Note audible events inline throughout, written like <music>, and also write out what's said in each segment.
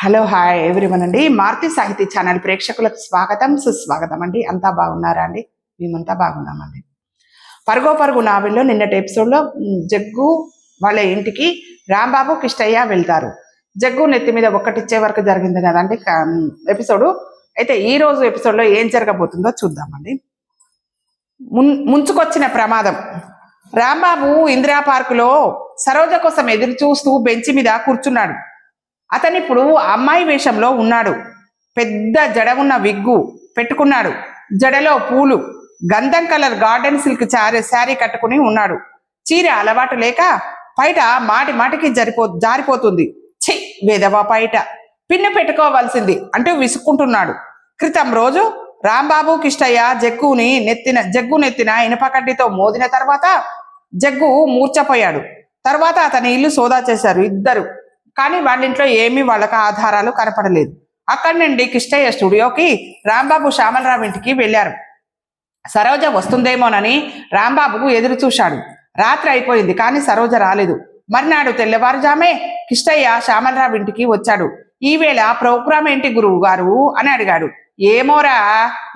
Hello hi everyone అండి. మారుతి సాహితీ channel ప్రేక్షకులకు స్వాగతం సుస్వాగతం అండి. అంతా బాగున్నారా అండి? మేమంతా బాగున్నామండి. పరుగో పరుగు నావెల్లో నిన్నటి ఎపిసోడ్లో జగ్గు వాళ్ళ ఇంటికి రాంబాబు కిష్టయ్య వెళ్తారు. జగ్గు నెత్తి మీద ఒక్కటిచ్చే వరకు జరిగింది కదండి ఎపిసోడు. అయితే ఈ రోజు ఎపిసోడ్లో ఏం జరగబోతుందో చూద్దామండి. మున్ ముంచుకొచ్చిన ప్రమాదం. రాంబాబు ఇందిరా పార్కులో సరోజ కోసం ఎదురు చూస్తూ బెంచి మీద కూర్చున్నాడు. అతను ఇప్పుడు అమ్మాయి వేషంలో ఉన్నాడు. పెద్ద జడ ఉన్న విగ్గు పెట్టుకున్నాడు. జడలో పూలు గంధం కలర్ గార్డెన్ సిల్క్ చారీ శారీ కట్టుకుని ఉన్నాడు. చీర అలవాటు లేక పైట మాటి మాటికి జరిపో జారిపోతుంది. ఛీ! వేదవా పైట. పిన్ను పెట్టుకోవాల్సింది అంటూ విసుక్కుంటున్నాడు. క్రితం రోజు రాంబాబు కిష్టయ్య జగ్గుని నెత్తిన జగ్గు నెత్తిన ఇనుపకడ్డితో మోదిన తర్వాత జగ్గు మూర్చపోయాడు తర్వాత అతని ఇల్లు సోదా చేశారు ఇద్దరు. కానీ వాళ్ళ ఇంట్లో ఏమీ వాళ్ళకి ఆధారాలు కనపడలేదు. అక్కడి నుండి కిష్టయ్య స్టూడియోకి రాంబాబు శ్యామలరావు ఇంటికి వెళ్ళారు. సరోజ వస్తుందేమోనని రాంబాబుకు ఎదురు చూశాడు. రాత్రి అయిపోయింది కానీ సరోజ రాలేదు. మర్నాడు తెల్లవారుజామే కిష్టయ్య శ్యామలరావు ఇంటికి వచ్చాడు. ఈవేళ ప్రోగ్రామ్ ఏంటి గురువు గారు అని అడిగాడు. ఏమోరా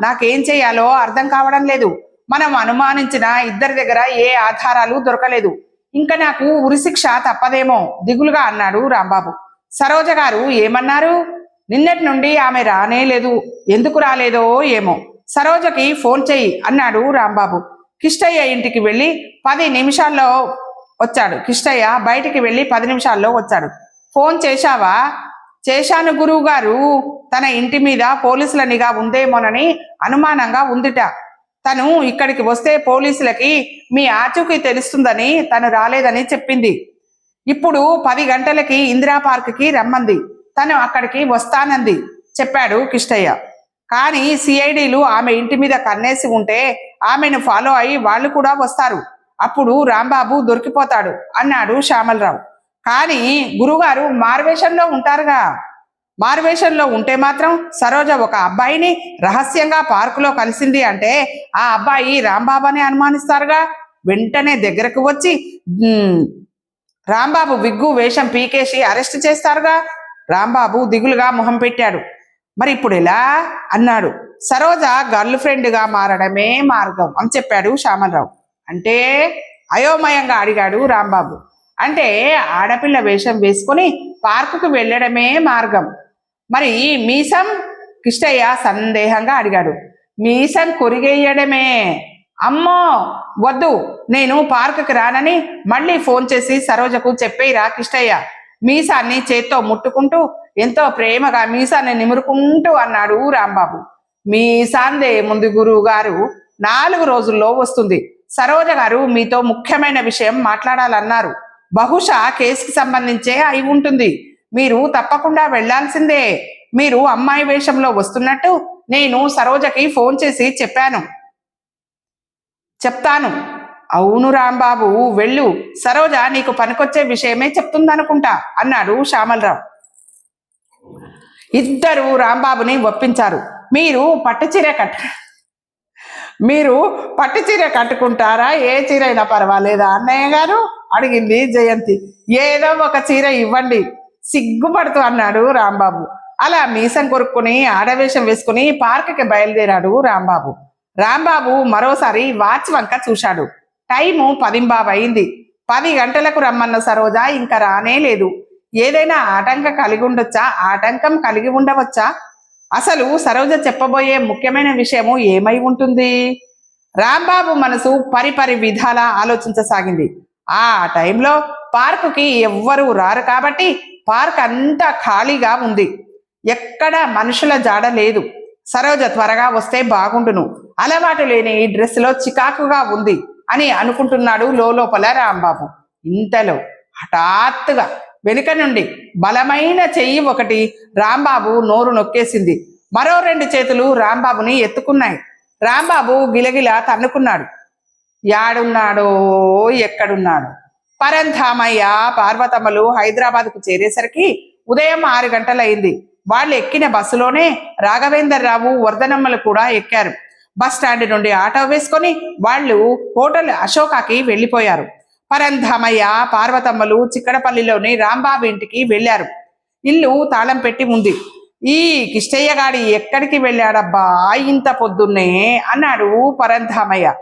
నాకేం చేయాలో అర్థం కావడం లేదు. మనం అనుమానించిన ఇద్దరి దగ్గర ఏ ఆధారాలు దొరకలేదు. ఇంకా నాకు ఉరిశిక్ష తప్పదేమో దిగులుగా అన్నాడు రాంబాబు. సరోజ గారు ఏమన్నారు? నిన్నటి నుండి ఆమె రానే లేదు. ఎందుకు రాలేదో ఏమో. సరోజకి ఫోన్ చెయ్యి అన్నాడు రాంబాబు. కిష్టయ్య ఇంటికి వెళ్ళి పది నిమిషాల్లో వచ్చాడు. కిష్టయ్య బయటికి వెళ్ళి పది నిమిషాల్లో వచ్చాడు. ఫోన్ చేశావా? చేశాను గురువు గారు తన ఇంటి మీద పోలీసుల నిఘా ఉందేమోనని అనుమానంగా ఉందిట. తను ఇక్కడికి వస్తే పోలీసులకి మీ ఆచూకీ తెలుస్తుందని తను రాలేదని చెప్పింది. ఇప్పుడు పది గంటలకి ఇందిరా పార్క్కి రమ్మంది. తను అక్కడికి వస్తానంది చెప్పాడు కిష్టయ్య. కానీ సిఐడిలు ఆమె ఇంటి మీద కన్నేసి ఉంటే ఆమెను ఫాలో అయి వాళ్ళు కూడా వస్తారు. అప్పుడు రాంబాబు దొరికిపోతాడు అన్నాడు శ్యామలరావు. కానీ గురుగారు మార్వేషంలో ఉంటారుగా. మారువేషంలో ఉంటే మాత్రం సరోజ ఒక అబ్బాయిని రహస్యంగా పార్కులో కలిసింది అంటే ఆ అబ్బాయి రాంబాబు అని అనుమానిస్తారుగా. వెంటనే దగ్గరకు వచ్చి రాంబాబు విగ్గు వేషం పీకేసి అరెస్ట్ చేస్తారుగా. రాంబాబు దిగులుగా మొహం పెట్టాడు. మరి ఇప్పుడు ఎలా? అన్నాడు. సరోజ గర్ల్ ఫ్రెండ్గా మారడమే మార్గం అని చెప్పాడు శ్యామలరావు. అంటే అయోమయంగా అడిగాడు రాంబాబు. అంటే ఆడపిల్ల వేషం వేసుకొని పార్కుకు వెళ్ళడమే మార్గం. మరి మీసం కిష్టయ్య సందేహంగా అడిగాడు. మీసం కొరిగేయడమే. అమ్మో! వద్దు నేను పార్కుకి రానని మళ్ళీ ఫోన్ చేసి సరోజకు చెప్పేయిరా కిష్టయ్య మీసాన్ని చేత్తో ముట్టుకుంటూ ఎంతో ప్రేమగా మీసాన్ని నిమురుకుంటూ అన్నాడు రాంబాబు. మీసాందే ముందు గురువు గారు నాలుగు రోజుల్లో వస్తుంది. సరోజ గారు మీతో ముఖ్యమైన విషయం మాట్లాడాలన్నారు. బహుశా కేసుకి సంబంధించే అయి ఉంటుంది. మీరు తప్పకుండా వెళ్ళాల్సిందే. మీరు అమ్మాయి వేషంలో వస్తున్నట్టు నేను సరోజకి ఫోన్ చేసి చెప్పాను. చెప్తాను. అవును రాంబాబు వెళ్ళు. సరోజ నీకు పనికొచ్చే విషయమే చెప్తుందనుకుంటా అన్నాడు శ్యామలరావు. ఇద్దరు రాంబాబుని ఒప్పించారు. మీరు పట్టు చీర కట్ట మీరు పట్టు చీర కట్టుకుంటారా? ఏ చీర అయినా పర్వాలేదా? అన్నయ్య గారు అడిగింది జయంతి. ఏదో ఒక చీర ఇవ్వండి. సిగ్గుపడుతూ అన్నాడు రాంబాబు. అలా మీసం కొరుక్కుని ఆడవేషం వేసుకుని పార్కుకి బయలుదేరాడు రాంబాబు. రాంబాబు మరోసారి వాచ్ వంక చూశాడు. టైము పదింబాబు అయింది పది గంటలకు రమ్మన్న సరోజ ఇంకా రానే లేదు. ఏదైనా ఆటంకం కలిగి ఉండొచ్చా? ఆటంకం కలిగి ఉండవచ్చా? అసలు సరోజ చెప్పబోయే ముఖ్యమైన విషయము ఏమై ఉంటుంది? రాంబాబు మనసు పరిపరి విధాలా ఆలోచించసాగింది. ఆ టైంలో పార్కుకి ఎవ్వరూ రారు కాబట్టి పార్క్ అంతా ఖాళీగా ఉంది. ఎక్కడ మనుషుల జాడ లేదు. సరోజ త్వరగా వస్తే బాగుండును. అలవాటు లేని ఈ డ్రెస్లో చికాకుగా ఉంది అని అనుకుంటున్నాడు లోపల రాంబాబు. ఇంతలో హఠాత్తుగా వెనుక నుండి బలమైన చెయ్యి ఒకటి రాంబాబు నోరు నొక్కేసింది. మరో రెండు చేతులు రాంబాబుని ఎత్తుకున్నాయి. రాంబాబు గిలగిల తన్నుకున్నాడు. యాడున్నాడో ఎక్కడున్నాడో? పరంధామయ్య పార్వతమ్మలు హైదరాబాద్కు చేరేసరికి ఉదయం ఆరు గంటలైంది. వాళ్ళు ఎక్కిన బస్సులోనే రాఘవేందర్రావు వర్ధనమ్మలు కూడా ఎక్కారు. బస్ స్టాండ్ నుండి ఆటో వేసుకొని వాళ్ళు హోటల్ అశోకాకి వెళ్ళిపోయారు. పరంధామయ్య పార్వతమ్మలు చిక్కడపల్లిలోని రాంబాబు ఇంటికి వెళ్ళారు. ఇల్లు తాళం పెట్టి ఉంది. ఈ కిష్టయ్య గాడి ఎక్కడికి వెళ్ళాడబ్బా? ఇంత పొద్దున్నే అన్నాడు పరంధామయ్య.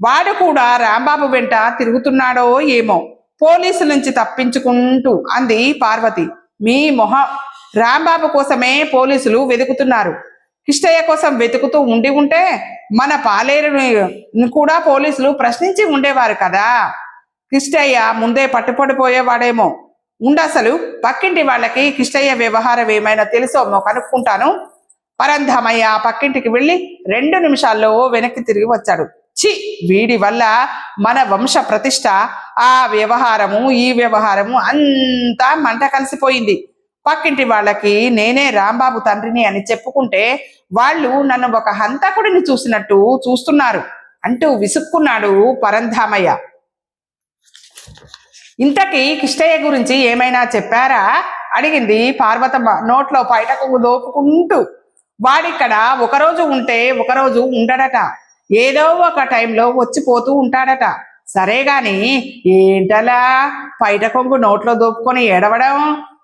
వాడు కూడా రాంబాబు వెంట తిరుగుతున్నాడో ఏమో. పోలీసుల నుంచి తప్పించుకుంటూ అంది పార్వతి. మీ మొహ రాంబాబు కోసమే పోలీసులు వెతుకుతున్నారు. కిష్టయ్య కోసం వెతుకుతూ ఉండి ఉంటే మన పాలేరుని కూడా పోలీసులు ప్రశ్నించి ఉండేవారు కదా. కిష్టయ్య ముందే పట్టుపడిపోయేవాడేమో. ఉండసలు పక్కింటి వాళ్ళకి కిష్టయ్య వ్యవహారం ఏమైనా తెలుసోమో కనుక్కుంటాను. పరంధమయ్య ఆ పక్కింటికి వెళ్ళి రెండు నిమిషాల్లో వెనక్కి తిరిగి వచ్చాడు. చి వీడి వల్ల మన వంశ ప్రతిష్ట ఆ వ్యవహారము ఈ వ్యవహారము అంతా మంట కలిసిపోయింది. పక్కింటి వాళ్ళకి నేనే రాంబాబు తండ్రిని అని చెప్పుకుంటే వాళ్ళు నన్ను ఒక హంతకుడిని చూసినట్టు చూస్తున్నారు అంటూ విసుక్కున్నాడు పరంధామయ్య. ఇంతకీ కిష్టయ్య గురించి ఏమైనా చెప్పారా? అడిగింది పార్వతమ్మ నోట్లో పైటకు దోపుకుంటూ. వాడిక్కడ ఒకరోజు ఉంటే ఒకరోజు ఉండడట. ఏదో ఒక టైంలో వచ్చిపోతూ ఉంటాడట. సరే గాని ఏంటలా పైట కొంగు నోట్లో దోపుకొని ఏడవడం?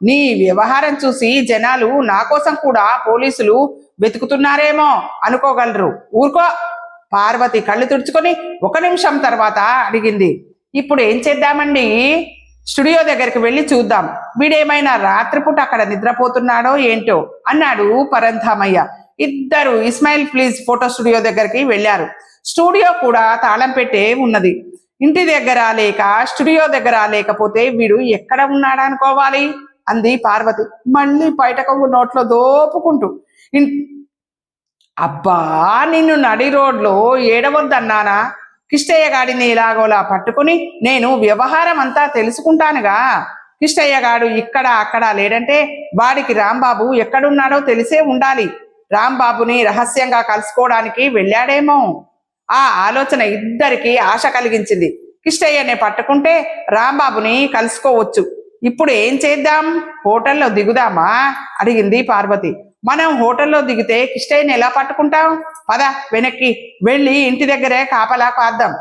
నీ వ్యవహారం చూసి జనాలు నా కోసం కూడా పోలీసులు వెతుకుతున్నారేమో అనుకోగలరు. ఊరుకో. పార్వతి కళ్ళు తుడుచుకొని ఒక నిమిషం తర్వాత అడిగింది. ఇప్పుడు ఏం చేద్దామండి? స్టూడియో దగ్గరికి వెళ్ళి చూద్దాం. వీడేమైనా రాత్రిపూట అక్కడ నిద్రపోతున్నాడో ఏంటో అన్నాడు పరంధామయ్య. ఇద్దరు ఇస్మాయిల్ ప్లీజ్ ఫోటో స్టూడియో దగ్గరికి వెళ్ళారు. స్టూడియో కూడా తాళం పెట్టే ఉన్నది. ఇంటి దగ్గర లేక స్టూడియో దగ్గర లేకపోతే వీడు ఎక్కడ ఉన్నాడనుకోవాలి అంది పార్వతి. మళ్ళీ బయటకు నోట్లో దోపుకుంటూ అబ్బా నిన్ను నడి రోడ్లో ఏడవద్దన్నానా? కిష్టయ్య గాడిని ఇలాగోలా పట్టుకుని నేను వ్యవహారం అంతా తెలుసుకుంటానుగా. కిష్టయ్య గాడు ఇక్కడ అక్కడ లేడంటే వాడికి రాంబాబు ఎక్కడున్నాడో తెలిసే ఉండాలి. రాంబాబుని రహస్యంగా కలుసుకోవడానికి వెళ్ళాడేమో. ఆ ఆలోచన ఇద్దరికి ఆశ కలిగించింది. కిష్టయ్యని పట్టుకుంటే రాంబాబుని కలుసుకోవచ్చు. ఇప్పుడు ఏం చేద్దాం? హోటల్లో దిగుదామా? అడిగింది పార్వతి. మనం హోటల్లో దిగితే కిష్టయ్యని ఎలా పట్టుకుంటాం? పద వెనక్కి వెళ్ళి ఇంటి దగ్గరే కాపలా కాద్దాం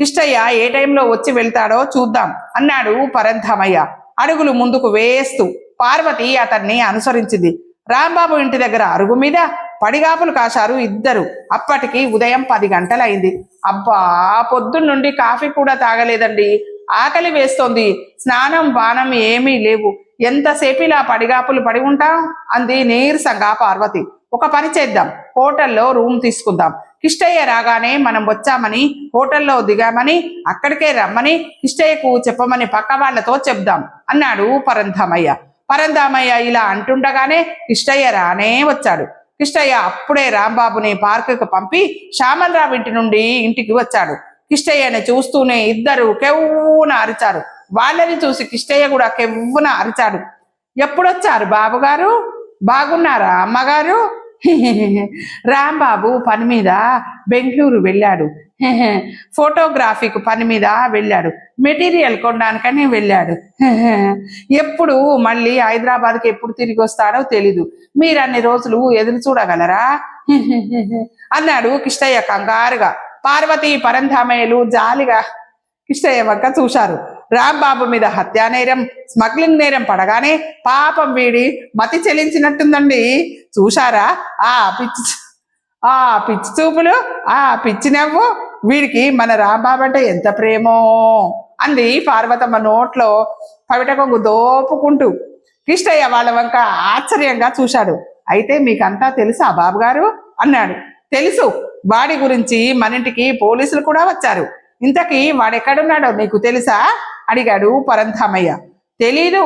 కిష్టయ్య ఏ టైంలో వచ్చి వెళ్తాడో చూద్దాం అన్నాడు పరంధామయ్య. అడుగులు ముందుకు వేస్తూ పార్వతి అతన్ని అనుసరించింది. రాంబాబు ఇంటి దగ్గర అరుగు మీద పడిగాపులు కాశారు ఇద్దరు. అప్పటికి ఉదయం పది గంటలైంది. అబ్బా పొద్దున్న నుండి కాఫీ కూడా తాగలేదండి. ఆకలి వేస్తోంది. స్నానం బాణం ఏమీ లేవు. ఎంతసేపు ఇలా పడిగాపులు పడి ఉంటాం? అంది నీరసంగా పార్వతి. ఒక పని చేద్దాం. హోటల్లో రూమ్ తీసుకుందాం. కిష్టయ్య రాగానే మనం వచ్చామని హోటల్లో దిగామని అక్కడికే రమ్మని కిష్టయ్యకు చెప్పమని పక్క వాళ్ళతో చెప్దాం అన్నాడు పరంధామయ్య. పరంధామయ్య ఇలా అంటుండగానే కిష్టయ్య రానే వచ్చాడు. కిష్టయ్య అప్పుడే రాంబాబుని పార్కుకు పంపి శ్యామలరావు ఇంటి నుండి ఇంటికి వచ్చాడు. కిష్టయ్యని చూస్తూనే ఇద్దరు కెవ్వున అరిచారు. వాళ్ళని చూసి కిష్టయ్య కూడా కెవ్వున అరిచాడు. ఎప్పుడొచ్చారు బాబుగారు? బాగున్నారా అమ్మగారు? <laughs> రాంబాబు పని మీద బెంగళూరు వెళ్ళాడు. <laughs> ఫోటోగ్రాఫీకి పని మీద వెళ్ళాడు. మెటీరియల్ కొనడానికని వెళ్ళాడు. <laughs> ఎప్పుడు మళ్ళీ హైదరాబాద్కి ఎప్పుడు తిరిగి వస్తాడో తెలీదు. మీరు అన్ని రోజులు ఎదురు చూడగలరా? అన్నాడు కిష్టయ్య కంగారుగా. పార్వతి పరంధామయ్యలు జాలిగా కిష్టయ్య వంక చూశారు. రాంబాబు మీద హత్యా నేరం స్మగ్లింగ్ నేరం పడగానే పాపం వీడి మతి చెలించినట్టుందండి. చూశారా? ఆ పిచ్చి ఆ పిచ్చి చూపులు ఆ పిచ్చి నవ్వు వీడికి మన రాంబాబు అంటే ఎంత ప్రేమో అంది పార్వతమ్మ నోట్లో పవిట కొంగు దోపుకుంటూ. కిష్టయ్య వాళ్ళ వంక ఆశ్చర్యంగా చూశాడు. అయితే మీకంతా తెలుసా బాబు గారు? అన్నాడు. తెలుసు. వాడి గురించి మన ఇంటికి పోలీసులు కూడా వచ్చారు. ఇంతకీ వాడెక్కడున్నాడో నీకు తెలుసా? అడిగాడు పరంధామయ్య. తెలీదు.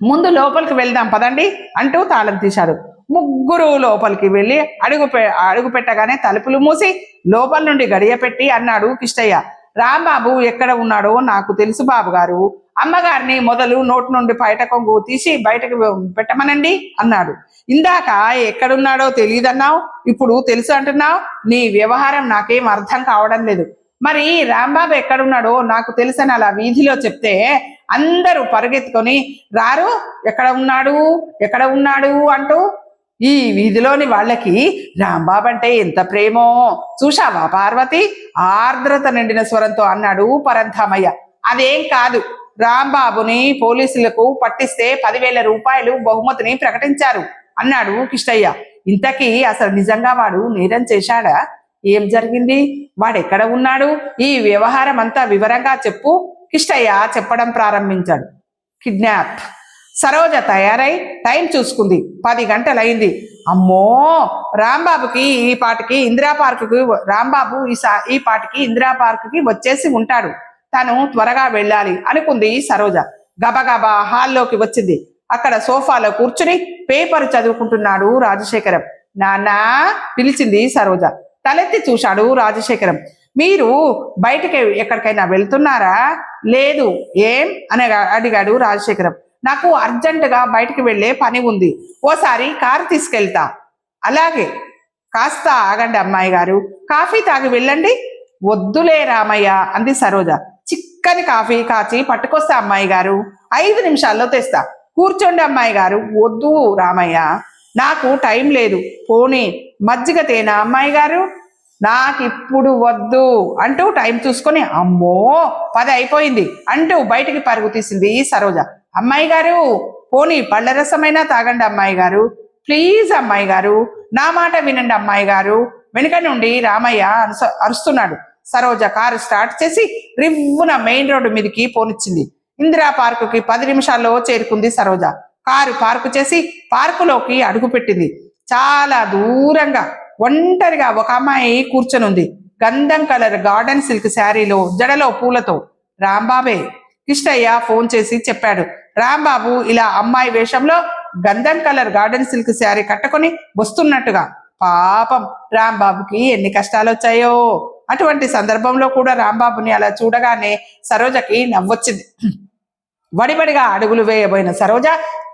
ముందు లోపలికి వెళ్దాం పదండి అంటూ తాళం తీశాడు ముగ్గురు లోపలికి వెళ్ళి అడుగు అడుగు పెట్టగానే తలుపులు మూసి లోపల నుండి గడియ పెట్టి అన్నాడు కిష్టయ్య. రాంబాబు ఎక్కడ ఉన్నాడో నాకు తెలుసు బాబు గారు. అమ్మగారిని మొదలు నోటు నుండి బయట కొంగు తీసి బయటకు పెట్టమనండి అన్నాడు. ఇందాక ఎక్కడున్నాడో తెలియదన్నావు ఇప్పుడు తెలుసు అంటున్నావు నీ వ్యవహారం నాకేం అర్థం కావడం లేదు. మరి రాంబాబు ఎక్కడున్నాడో నాకు తెలుసని అలా వీధిలో చెప్తే అందరూ పరుగెత్తుకొని రారు ఎక్కడ ఉన్నాడు? ఎక్కడ ఉన్నాడు? అంటూ ఈ వీధిలోని వాళ్ళకి రాంబాబు అంటే ఎంత ప్రేమో. చూశావా పార్వతి? ఆర్ద్రత నిండిన స్వరంతో అన్నాడు పరంధామయ్య. అదేం కాదు. రాంబాబుని పోలీసులకు పట్టిస్తే పదివేల రూపాయలు బహుమతిని ప్రకటించారు అన్నాడు కిష్టయ్య. ఇంతకీ అసలు నిజంగా వాడు నేరం చేశాడా? ఏం జరిగింది? వాడు ఎక్కడ ఉన్నాడు? ఈ వ్యవహారం అంతా వివరంగా చెప్పు. కిష్టయ్య చెప్పడం ప్రారంభించాడు. కిడ్నాప్. సరోజ తయారై టైం చూసుకుంది. పది గంటలైంది అమ్మో! రాంబాబుకి ఈ పాటికి ఇందిరా పార్కుకి రాంబాబు ఈ సా ఈ పాటికి ఇందిరా పార్కుకి వచ్చేసి ఉంటాడు. తను త్వరగా వెళ్ళాలి అనుకుంది సరోజ. గబగబా హాల్లోకి వచ్చింది. అక్కడ సోఫాలో కూర్చుని పేపర్ చదువుకుంటున్నాడు రాజశేఖరం. నానా పిలిచింది సరోజ. తలెత్తి చూశాడు రాజశేఖరం. మీరు బయటికి ఎక్కడికైనా వెళ్తున్నారా? లేదు. ఏం? అని అడిగాడు రాజశేఖరం. నాకు అర్జెంటుగా బయటికి వెళ్ళే పని ఉంది. ఓసారి కారు తీసుకెళ్తా. అలాగే. కాస్త ఆగండి అమ్మాయి గారు. కాఫీ తాగి వెళ్ళండి. వద్దులే రామయ్య అంది సరోజ. చిక్కని కాఫీ కాచి పట్టుకొస్తా అమ్మాయి గారు. ఐదు నిమిషాల్లో తెస్తా. కూర్చోండి అమ్మాయి గారు. వద్దు రామయ్య. నాకు టైం లేదు. పోనీ మజ్జిగ తేనా అమ్మాయి గారు? నాకు ఇప్పుడు వద్దు అంటూ టైం చూసుకొని అమ్మో పది అయిపోయింది అంటూ బయటికి పరుగు తీసింది సరోజ. అమ్మాయి గారు పోనీ పళ్ళ రసమైనా తాగండి అమ్మాయి గారు. ప్లీజ్ అమ్మాయి గారు నా మాట వినండి అమ్మాయి గారు. వెనుక నుండి రామయ్య అరుస అరుస్తున్నాడు. సరోజ కారు స్టార్ట్ చేసి రివ్వున మెయిన్ రోడ్డు మీదకి పోనిచ్చింది. ఇందిరా పార్కుకి పది నిమిషాల్లో చేరుకుంది సరోజ. కారు పార్కు చేసి పార్కులోకి అడుగుపెట్టింది. చాలా దూరంగా ఒంటరిగా ఒక అమ్మాయి కూర్చొని ఉంది గంధం కలర్ గార్డెన్ సిల్క్ శారీలో జడలో పూలతో. రాంబాబే కిష్టయ్య ఫోన్ చేసి చెప్పాడు. రాంబాబు ఇలా అమ్మాయి వేషంలో గంధం కలర్ గార్డెన్ సిల్క్ శారీ కట్టుకొని వస్తున్నట్టుగా. పాపం రాంబాబుకి ఎన్ని కష్టాలు వచ్చాయో అటువంటి సందర్భంలో కూడా రాంబాబుని అలా చూడగానే సరోజకి నవ్వొచ్చింది. వడివడిగా అడుగులు వేయబోయిన సరోజ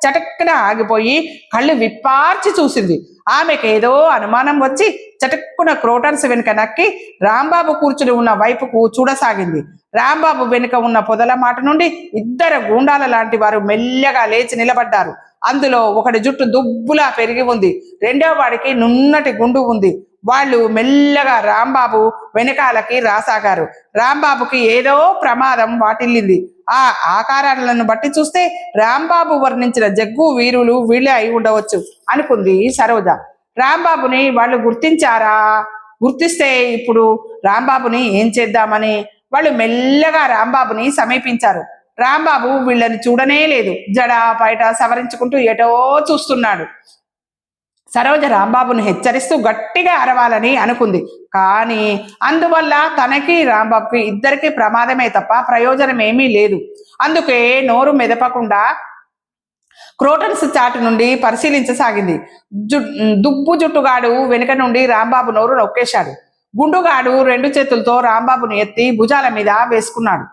చటక్కున ఆగిపోయి కళ్ళు విప్పార్చి చూసింది. ఆమెకు ఏదో అనుమానం వచ్చి చటక్కున క్రోటన్స్ వెనుక నక్కి రాంబాబు కూర్చుని ఉన్న వైపుకు చూడసాగింది. రాంబాబు వెనుక ఉన్న పొదల మాట నుండి ఇద్దరు గూండాల లాంటి వారు మెల్లగా లేచి నిలబడ్డారు. అందులో ఒకటి జుట్టు దుబ్బులా పెరిగి ఉంది. రెండో వాడికి నున్నటి గుండు ఉంది. వాళ్ళు మెల్లగా రాంబాబు వెనకాలకి రాసాగారు. రాంబాబుకి ఏదో ప్రమాదం వాటిల్లింది. ఆ ఆకారాలను బట్టి చూస్తే రాంబాబు వర్ణించిన జగ్గు వీరులు వీళ్ళే అయి ఉండవచ్చు అనుకుంది సరోజ. రాంబాబుని వాళ్ళు గుర్తించారా? గుర్తిస్తే ఇప్పుడు రాంబాబుని ఏం చేద్దామని? వాళ్ళు మెల్లగా రాంబాబుని సమీపించారు. రాంబాబు వీళ్ళని చూడనే లేదు. జడ బయట సవరించుకుంటూ ఎటో చూస్తున్నాడు. సరోజ రాంబాబుని హెచ్చరిస్తూ గట్టిగా అరవాలని అనుకుంది. కానీ అందువల్ల తనకి రాంబాబుకి ఇద్దరికి ప్రమాదమే తప్ప ప్రయోజనం ఏమీ లేదు. అందుకే నోరు మెదపకుండా క్రోటన్స్ చాటు నుండి పరిశీలించసాగింది. జు దుబ్బు జుట్టుగాడు వెనుక నుండి రాంబాబు నోరు నొక్కేశాడు. గుండుగాడు రెండు చేతులతో రాంబాబుని ఎత్తి భుజాల మీద వేసుకున్నాడు.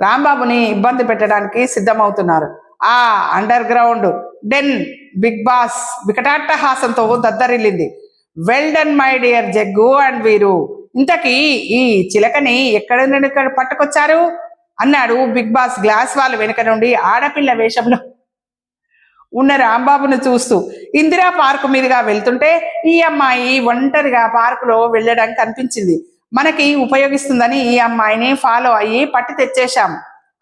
రాంబాబుని ఇబ్బంది పెట్టడానికి సిద్ధమవుతున్నారు. ఆ underground den big boss వికటాట్టహాసంతో దద్దరిల్లింది. Well done my dear Jaggu and Veeru. ఇంతకీ ఈ చిలకని ఎక్కడ నుండి ఇక్కడ పట్టుకొచ్చారు? అన్నాడు బిగ్ బాస్ గ్లాస్ వాళ్ళ వెనుక నుండి ఆడపిల్ల వేషంలో. ఉన్న రాంబాబును చూస్తూ ఇందిరా పార్కు మీదుగా వెళ్తుంటే ఈ అమ్మాయి ఒంటరిగా పార్కులో వెళ్ళడానికి కనిపించింది. మనకి ఉపయోగిస్తుందని ఈ అమ్మాయిని ఫాలో అయ్యి పట్టి తెచ్చేశాం.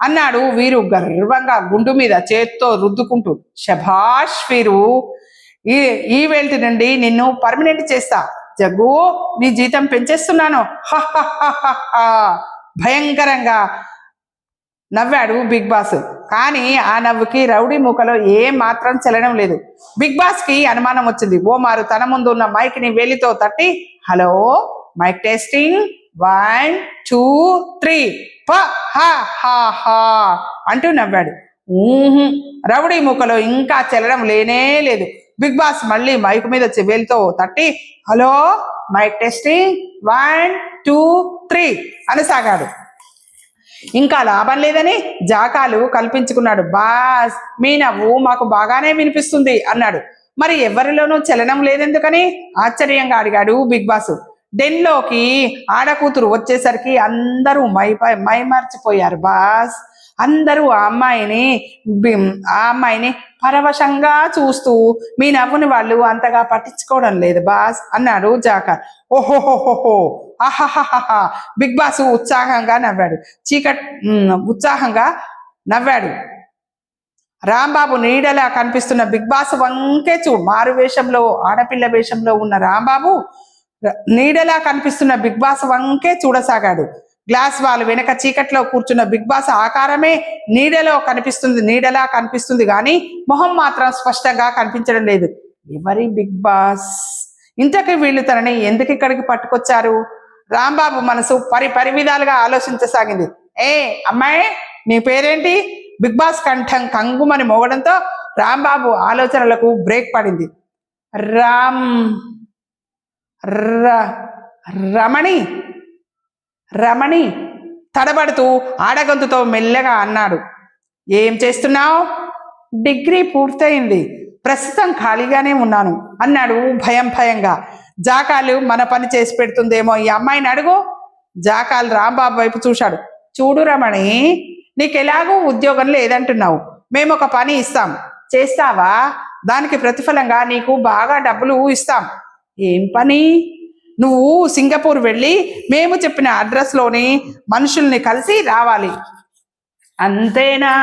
అన్నాడు వీరు గర్వంగా గుండు మీద చేత్తో రుద్దుకుంటూ. శభాష్ వీరు ఈ ఈ వెల్ట్ నుండి నిన్ను పర్మనెంట్ చేస్తా. జగ్గు నీ జీతం పెంచేస్తున్నాను. భయంకరంగా నవ్వాడు బిగ్ బాస్. కానీ ఆ నవ్వుకి రౌడీ మూకలో ఏ మాత్రం చెల్లడం లేదు. బిగ్ బాస్కి అనుమానం వచ్చింది. ఓమారు తన ముందు ఉన్న మైక్ని వేలితో తట్టి hello mike testing? One two three. ప హ హా హా అంటూ నవ్వాడు. ఊహు. రౌడీ మూకలో ఇంకా చెల్లడం లేనే లేదు. బిగ్ బాస్ మళ్ళీ మైక్ మీద చెవేలతో తట్టి hello mike testing. One two three అనసాగాడు. ఇంకా లాభం లేదని జాకాలు కల్పించుకున్నాడు. బాస్ మీ నవ్వు మాకు బాగానే వినిపిస్తుంది అన్నాడు. మరి ఎవరిలోనూ చలనం లేదెందుకని ఆశ్చర్యంగా అడిగాడు బిగ్ బాస్. డెన్లోకి ఆడకూతురు వచ్చేసరికి అందరూ మై మై మర్చిపోయారు బాస్. అందరూ ఆ అమ్మాయిని ఆ అమ్మాయిని పరవశంగా చూస్తూ మీ నవ్వుని వాళ్ళు అంతగా పట్టించుకోవడం లేదు బాస్ అన్నాడు జాకర్. ఓహోహోహోహో! ఆహాహాహా బిగ్ బాస్ ఉత్సాహంగా నవ్వాడు. చీకట్ ఉత్సాహంగా నవ్వాడు. రాంబాబు నీడలా కనిపిస్తున్న బిగ్ బాస్ వంకే చూ మారు వేషంలో ఆడపిల్ల వేషంలో ఉన్న రాంబాబు నీడలా కనిపిస్తున్న బిగ్ బాస్ వంకే చూడసాగాడు. గ్లాస్ వాళ్ళు వెనక చీకట్లో కూర్చున్న బిగ్ బాస్ ఆకారమే నీడలో కనిపిస్తుంది నీడలా కనిపిస్తుంది కానీ మొహం మాత్రం స్పష్టంగా కనిపించడం లేదు. ఎవరి బిగ్ బాస్? ఇంతకీ వీళ్ళు తనని ఎందుకు ఇక్కడికి పట్టుకొచ్చారు? రాంబాబు మనసు పరి పరి విధాలుగా ఆలోచించసాగింది. ఏ అమ్మాయి నీ పేరేంటి? బిగ్ బాస్ కంఠం కంగుమని మోగడంతో రాంబాబు ఆలోచనలకు బ్రేక్ పడింది. రామ్ ర రమణి రమణి తడబడుతూ ఆడగొంతుతో మెల్లగా అన్నాడు. ఏం చేస్తున్నావు? డిగ్రీ పూర్తయింది. ప్రస్తుతం ఖాళీగానే ఉన్నాను అన్నాడు భయం భయంగా. జాకాలు మన పని చేసి పెడుతుందేమో ఈ అమ్మాయిని అడుగు. జాకాలు రాంబాబు వైపు చూశాడు. చూడు రమణి నీకెలాగూ ఉద్యోగం లేదంటున్నావు. మేము ఒక పని ఇస్తాం. చేస్తావా? దానికి ప్రతిఫలంగా నీకు బాగా డబ్బులు ఇస్తాం. ఏం పని? నువ్వు సింగపూర్ వెళ్ళి మేము చెప్పిన అడ్రస్లోని మనుషుల్ని కలిసి రావాలి. అంతేనా?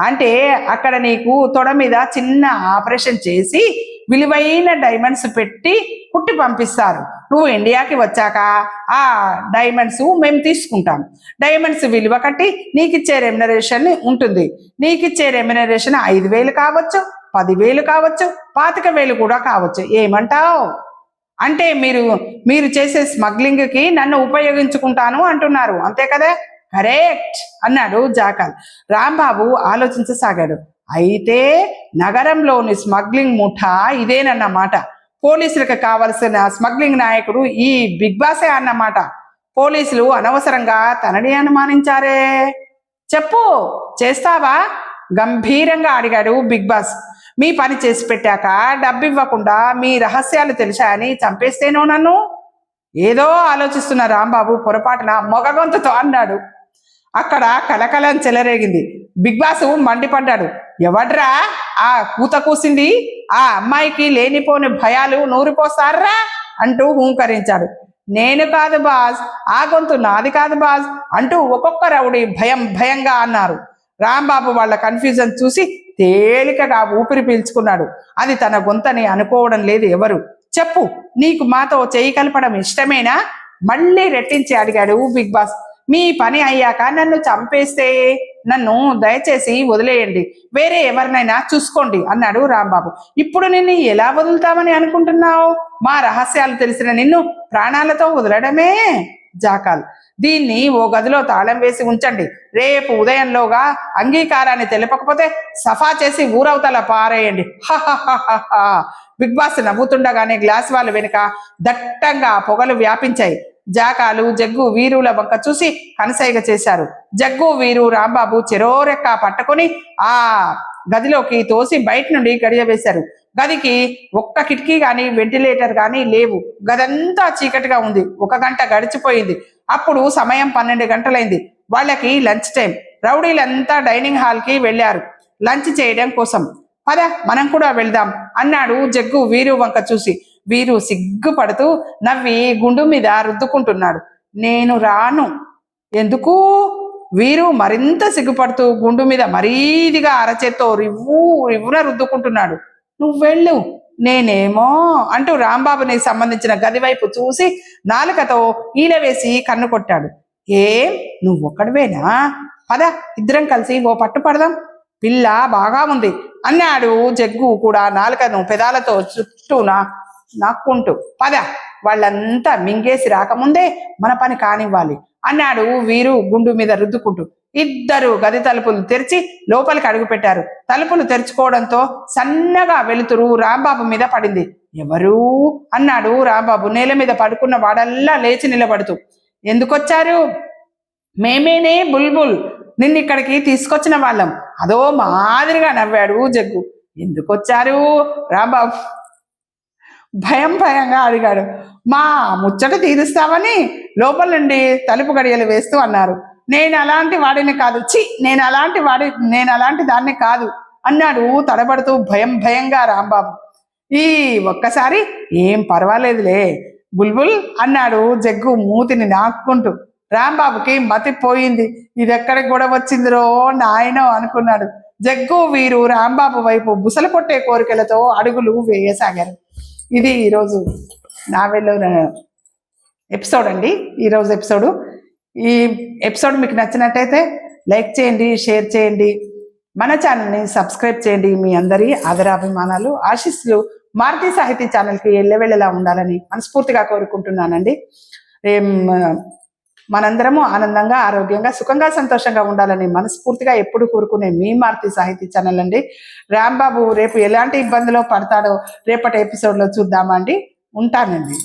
అంటే అక్కడ నీకు తొడ మీద చిన్న ఆపరేషన్ చేసి విలువైన డైమండ్స్ పెట్టి కుట్టి పంపిస్తారు. నువ్వు ఇండియాకి వచ్చాక ఆ డైమండ్స్ మేము తీసుకుంటాం. డైమండ్స్ విలువ కట్టి నీకు ఇచ్చే రెమ్యునరేషన్ ఉంటుంది. నీకు ఇచ్చే రెమ్యునరేషన్ ఐదు వేలు కావచ్చు. పదివేలు కావచ్చు పాతిక వేలు కూడా కావచ్చు. ఏమంటావు? అంటే మీరు మీరు చేసే స్మగ్లింగ్కి నన్ను ఉపయోగించుకుంటాను అంటున్నారు. అంతే కదా? కరెక్ట్! అన్నాడు జాకల్ రాంబాబు ఆలోచించసాగాడు. అయితే నగరంలోని స్మగ్లింగ్ ముఠా ఇదేనన్నమాట. పోలీసులకు కావలసిన స్మగ్లింగ్ నాయకుడు ఈ బిగ్ బాసే అన్నమాట. పోలీసులు అనవసరంగా తనని అనుమానించారే? చెప్పు! చేస్తావా? గంభీరంగా అడిగాడు బిగ్ బాస్. మీ పని చేసి పెట్టాక డబ్బు ఇవ్వకుండా మీ రహస్యాలు తెలిసాయని చంపేస్తేనో నన్ను? ఏదో ఆలోచిస్తున్న రాంబాబు పొరపాటున మొగగొంతుతో అన్నాడు. అక్కడ కలకలం చెలరేగింది. బిగ్ బాస్ మండిపడ్డాడు. ఎవడ్రా? ఆ కూత కూసింది? ఆ అమ్మాయికి లేనిపోని భయాలు నూరిపోస్తారా? అంటూ హూంకరించాడు. నేను కాదు బాస్ ఆ గొంతు నాది కాదు బాస్ అంటూ ఒక్కొక్క రౌడీ భయం భయంగా అన్నారు. రాంబాబు వాళ్ళ కన్ఫ్యూజన్ చూసి తేలికగా ఊపిరి పీల్చుకున్నాడు. అది తన గొంతని అనుకోవడం లేదు ఎవరు. చెప్పు నీకు మాతో చేయి కలపడం ఇష్టమేనా? మళ్ళీ రెట్టించి అడిగాడు బిగ్ బాస్. మీ పని అయ్యాక నన్ను చంపేస్తే నన్ను దయచేసి వదిలేయండి. వేరే ఎవరినైనా చూసుకోండి అన్నాడు రాంబాబు. ఇప్పుడు నిన్ను ఎలా వదులుతామని అనుకుంటున్నావు? మా రహస్యాలు తెలిసిన నిన్ను ప్రాణాలతో వదలడమే జాకాల్. దీన్ని ఓ గదిలో తాళం వేసి ఉంచండి. రేపు ఉదయంలోగా అంగీకారాన్ని తెలపకపోతే సఫా చేసి ఊరవతల పారేయండి. బిగ్ బాస్ నవ్వుతుండగానే గ్లాస్ వాళ్ళ వెనుక దట్టంగా పొగలు వ్యాపించాయి. జాకాలు జగ్గు వీరుల వంక చూసి కనసైగ చేశారు. జగ్గు వీరు రాంబాబు చెరోరెక్క పట్టుకొని ఆ గదిలోకి తోసి బయట నుండి గడియ వేశారు. గదికి ఒక్క కిటికీ గాని వెంటిలేటర్ గాని లేవు. గదంతా చీకటిగా ఉంది. ఒక గంట గడిచిపోయింది. అప్పుడు సమయం పన్నెండు గంటలైంది. వాళ్ళకి లంచ్ టైం. రౌడీలంతా డైనింగ్ హాల్కి వెళ్ళారు. లంచ్ చేయడం కోసం. పద మనం కూడా వెళ్దాం అన్నాడు జగ్గు వీరు వంక చూసి. వీరు సిగ్గుపడుతూ నవ్వి గుండు మీద రుద్దుకుంటున్నాడు. నేను రాను. ఎందుకు? వీరు మరింత సిగ్గుపడుతూ గుండు మీద మరీదిగా అరచేత్తో రివ్వు రివ్వున రుద్దుకుంటున్నాడు. నువ్వు వెళ్ళు నేనేమో అంటూ రాంబాబుని సంబంధించిన గది వైపు చూసి నాలుకతో ఈల వేసి కన్ను కొట్టాడు. ఏం? నువ్వు ఒక్కడివేనా పద ఇద్దరం కలిసి ఓ పట్టు పడదాం. పిల్ల బాగా ఉంది. అన్నాడు జగ్గు కూడా నాలుకను పెదాలతో చుట్టూన నాక్కుంటూ. పద వాళ్ళంతా మింగేసి రాకముందే మన పని కానివ్వాలి. అన్నాడు వీరు గుండు మీద రుద్దుకుంటూ. ఇద్దరు గది తలుపులు తెరిచి లోపలికి అడుగుపెట్టారు. తలుపులు తెరుచుకోవడంతో సన్నగా వెలుతురు రాంబాబు మీద పడింది. ఎవరు? అన్నాడు రాంబాబు నేల మీద పడుకున్న వాడల్లా లేచి నిలబడుతూ. ఎందుకొచ్చారు? మేమేనే బుల్బుల్ నిన్నిక్కడికి తీసుకొచ్చిన వాళ్ళం. అదో మాదిరిగా నవ్వాడు జగ్గు. ఎందుకొచ్చారు రాంబాబు? భయం భయంగా అడిగాడు. మా ముచ్చట తీరుస్తామని లోపల నుండి తలుపు గడియలు వేస్తూ అన్నారు. నేను అలాంటి వాడిని కాదు. చి నేను అలాంటి వాడి నేను అలాంటి దాన్ని కాదు అన్నాడు తడబడుతూ భయం భయంగా రాంబాబు. ఈ ఒక్కసారి ఏం పర్వాలేదులే బుల్బుల్ అన్నాడు జగ్గు మూతిని నాక్కుంటూ. రాంబాబుకి మతి పోయింది. ఇది ఎక్కడికి కూడా వచ్చిందిరో నాయనో అనుకున్నాడు. జగ్గు వీరు రాంబాబు వైపు బుసలు కొట్టే కోరికలతో అడుగులు వేయసాగారు. ఇది ఈరోజు నావెల్లో ఎపిసోడ్ అండి. ఈరోజు ఎపిసోడ్. ఈ ఎపిసోడ్ మీకు నచ్చినట్టయితే లైక్ చేయండి షేర్ చేయండి. మన ఛానల్ని సబ్స్క్రైబ్ చేయండి. మీ అందరి ఆదరాభిమానాలు ఆశీస్సులు మారుతి సాహితీ ఛానల్కి ఎల్లవెళ్ళలా ఉండాలని మనస్ఫూర్తిగా కోరుకుంటున్నానండి. మనందరము ఆనందంగా ఆరోగ్యంగా సుఖంగా సంతోషంగా ఉండాలని మనస్ఫూర్తిగా ఎప్పుడు కోరుకునే మీ మారుతి సాహితీ ఛానల్ అండి. రాంబాబు రేపు ఎలాంటి ఇబ్బందిలో పడతాడో రేపటి ఎపిసోడ్లో చూద్దామండి. ఉంటానండి.